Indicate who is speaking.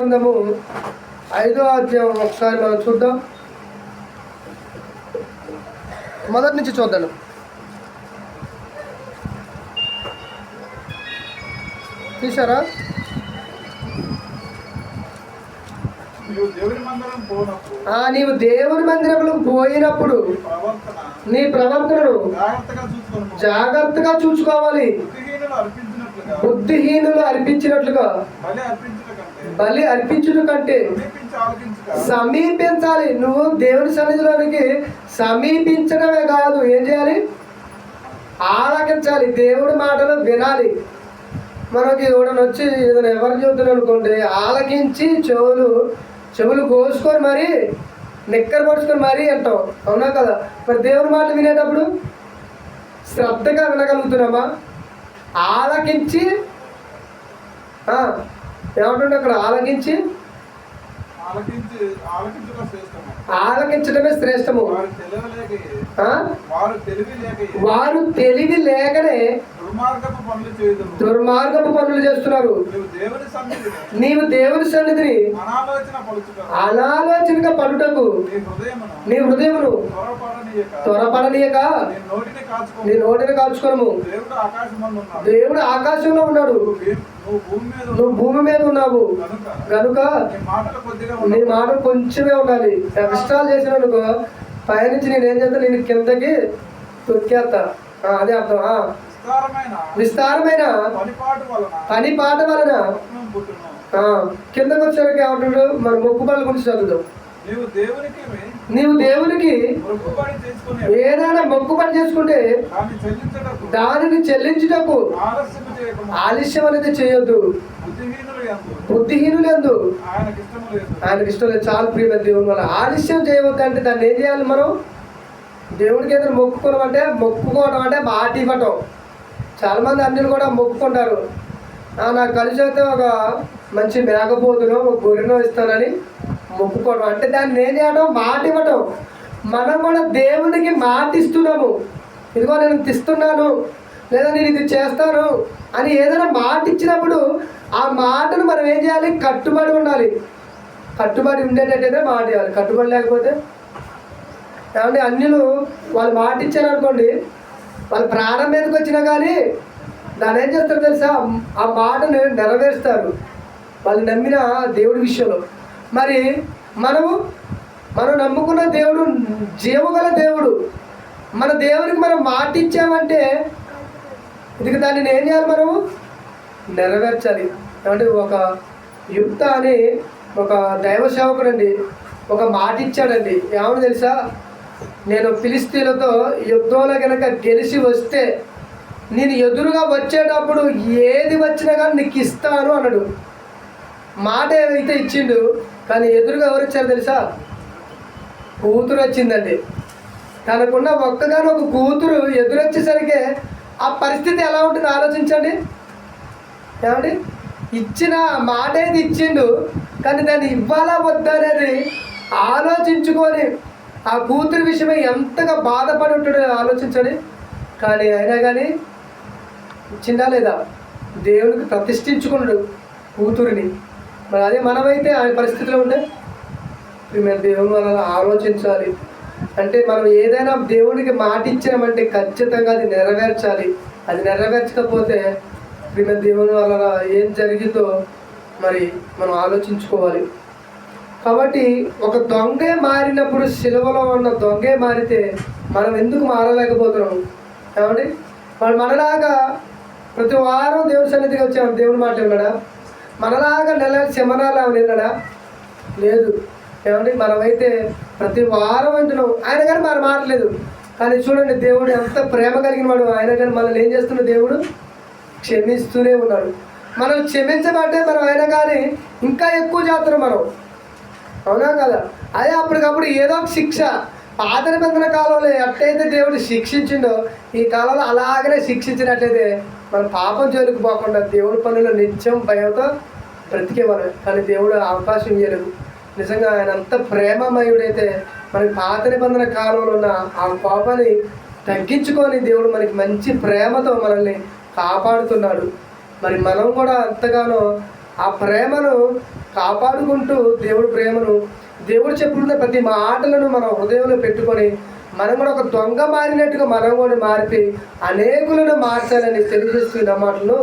Speaker 1: గ్రంథము ఐదో అధ్యాయం ఒకసారి మనం చూద్దాం. మొదటి నుంచి చూద్దాం. తీసారా
Speaker 2: నీవు దేవుని
Speaker 1: మందిరంలో పోయినప్పుడు నీ ప్రవర్తనను
Speaker 2: జాగ్రత్తగా
Speaker 1: చూసుకోవాలి.
Speaker 2: బుద్ధిహీనులు అర్పించినట్లుగా బలి అర్పించుట కంటే
Speaker 1: సమీపించాలి. నువ్వు దేవుని సన్నిధిలోనికి సమీపించడమే కాదు ఏం చేయాలి? ఆలకించాలి. దేవుడి మాటలు వినాలి. మనకి ఎవడని వచ్చి ఏదైనా ఎవరు చెబుతున్నారు అనుకోండి ఆలకించి చెవులు చెవులు కోసుకొని మరి నిక్కరపరుచుకొని మరీ అంటాం. అవునా కదా? మరి దేవుడి మాటలు వినేటప్పుడు శ్రద్ధగా వినగలుగుతున్నామా? ఆలకించి ఏమంటుండే అక్కడ? ఆలకించి? ఆలకించడమే శ్రేష్టము.
Speaker 2: వారు తెలివి
Speaker 1: లేకనే
Speaker 2: దుర్మార్గపు పనులు చేయుదురు.
Speaker 1: దుర్మార్గపు పనులు చేస్తున్నారు.
Speaker 2: నీవు దేవుని సన్నిధిని
Speaker 1: నీవు దేవుని సన్నిధిని
Speaker 2: అనాలోచన పలుచుట
Speaker 1: అనాలోచనగా పడుటకు
Speaker 2: నీ హృదయమును
Speaker 1: నీ హృదయమును
Speaker 2: త్వరపడనీయక. నీ నోటిని
Speaker 1: కాల్చుకోను
Speaker 2: దేవుడు
Speaker 1: ఆకాశంలో ఉన్నాడు.
Speaker 2: నువ్వు భూమి మీద ఉన్నావు. కనుక నీ.
Speaker 1: మాట కొంచెమే ఉండాలి. ఎక్స్ట్రాలు చేసిననుకో పైనుంచి నేను చేస్తా? నేను కిందకి తొక్కేస్తా. అదే అర్థం.
Speaker 2: విస్తారమైన
Speaker 1: పని పాట వలన కిందకు వచ్చేసరికి ఏమంటాడు? మన మొక్కుబడుల గురించి చదువుదాం
Speaker 2: నీవు దేవునికి మొక్కుబడి
Speaker 1: ఏదైనా మొక్కుబడి చేసుకుంటే
Speaker 2: దాన్ని చెల్లించటకు ఆలస్యం
Speaker 1: అనేది చేయొద్దు.
Speaker 2: బుద్ధిహీనులు ఎందు. ఆయనకి
Speaker 1: ఇష్టం లేదు. చాలా ప్రియమైన దేవుని వల్ల ఆలస్యం చేయవద్దు అంటే దాన్ని ఏం చేయాలి మనం? దేవుడికి ఏదైనా మొక్కుకోవడం అంటే మొక్కుకోవడం అంటే మాట ఇవ్వటం చాలామంది అన్నిలు కూడా మొక్కుకుంటారు. నాకు కలిసి అయితే ఒక మంచి మేకపోతును ఒక గొర్రెను ఇస్తానని మొక్కుకోవడం. అంటే దాన్ని ఏం చేయడం? మాట ఇవ్వటం. మనం కూడా దేవునికి మాట ఇస్తున్నాము. ఇదిగో నేను తిస్తున్నాను లేదా నేను ఇది చేస్తాను అని ఏదైనా మాట ఇచ్చినప్పుడు ఆ మాటను మనం ఏం చేయాలి? కట్టుబడి ఉండాలి. కట్టుబడి ఉండేటట్టయితే మాట ఇవ్వాలి. కట్టుబడి లేకపోతే? ఏమంటే అన్యులు వాళ్ళు మాట ఇచ్చారు అనుకోండి వాళ్ళ ప్రాణం మీదకి వచ్చినా కానీ దాన్ని ఏం చేస్తారు తెలుసా? ఆ మాటను నెరవేరుస్తారు. వాళ్ళు నమ్మిన దేవుడి విషయంలో. మరి మనము మనం నమ్ముకున్న దేవుడు జీవగల దేవుడు మన దేవుడికి మనం మాట ఇచ్చామంటే ఇది దాన్ని ఏం చేయాలి మనము? నెరవేర్చాలి. అంటే ఒక యుక్త అని ఒక దైవ సేవకుడు అండి ఒక మాట ఇచ్చాడండి. ఏమని తెలుసా? నేను ఫిలిస్తీన్లతో యుద్ధంలో కనుక గెలిచి వస్తే నేను ఎదురుగా వచ్చేటప్పుడు ఏది వచ్చినా కానీ నీకు ఇస్తాను అన్నాడు. మాట ఏదైతే ఇచ్చిండు కానీ ఎదురుగా ఎవరు వచ్చారు తెలుసా? కూతురు వచ్చిందండి. తనకున్న ఒక్కగానో ఒక కూతురు ఎదురొచ్చేసరికి ఆ పరిస్థితి ఎలా ఉంటుంది ఆలోచించండి. ఏమండి? ఇచ్చిన మాట ఏది ఇచ్చిండు కానీ దాన్ని ఇవ్వాలా వద్దా అనేది ఆలోచించుకొని ఆ కూతురు విషయమై ఎంతగా బాధపడి ఉంటాడో ఆలోచించండి. కానీ అయినా కానీ ఇచ్చిందా లేదా దేవునికి ప్రతిష్ఠించుకున్నాడు కూతురిని. మరి అదే మనమైతే ఆ పరిస్థితిలో ఉండే మేము దేవుని వల్ల ఆలోచించాలి. అంటే మనం ఏదైనా దేవునికి మాట ఇచ్చామంటే ఖచ్చితంగా అది నెరవేర్చాలి. అది నెరవేర్చకపోతే మేము దేవుని వల్ల ఏం జరిగిందో మరి మనం ఆలోచించుకోవాలి. కాబట్టి ఒక దొంగే మారినప్పుడు సిలువలో ఉన్న దొంగే మారితే మనం ఎందుకు మారలేకపోతున్నాం? ఏమండి? మరి మనలాగా ప్రతి వారం దేవుడి సన్నిధికి వచ్చాము దేవుడు మాట మనలాగా నెల శమనాలు విన్నాడా? లేదు. ఏమండి? మనమైతే ప్రతి వారం వింటున్నాం ఆయన కానీ మనం మారలేదు. కానీ చూడండి దేవుడు ఎంత ప్రేమ కలిగిన వాడు. ఆయన కానీ మనల్ని ఏం చేస్తున్న దేవుడు? క్షమిస్తూనే ఉన్నాడు. మనం క్షమించబట్టే మనం ఆయన కానీ ఇంకా ఎక్కువ చేస్తున్నాం మనం. అవునా కదా? అదే అప్పటికప్పుడు ఏదో ఒక శిక్ష. పాత నిబంధన కాలంలో ఎట్టయితే దేవుడు శిక్షించిండో ఈ కాలంలో అలాగనే శిక్షించినట్లయితే మన పాపం జోలికి పోకుండా దేవుడి పనులు నిత్యం భయంతో బ్రతికేవారు. కానీ దేవుడు అవకాశం ఇవ్వలేదు నిజంగా ఆయన అంత ప్రేమమయుడైతే మనకి పాత నిబంధన కాలంలో ఉన్న ఆ కోపాన్ని తగ్గించుకొని దేవుడు మనకి మంచి ప్రేమతో మనల్ని కాపాడుతున్నాడు. మరి మనం కూడా ఎంతగానో ఆ ప్రేమను కాపాడుకుంటూ దేవుడి ప్రేమను దేవుడు చెప్పుకున్న ప్రతి మాటలను మన హృదయంలో పెట్టుకొని మనం కూడా ఒక దొంగ మారినట్టుగా మనం కూడా మారిపోయి అనేకులను మార్చాలని తెలియజేస్తున్న మాటలు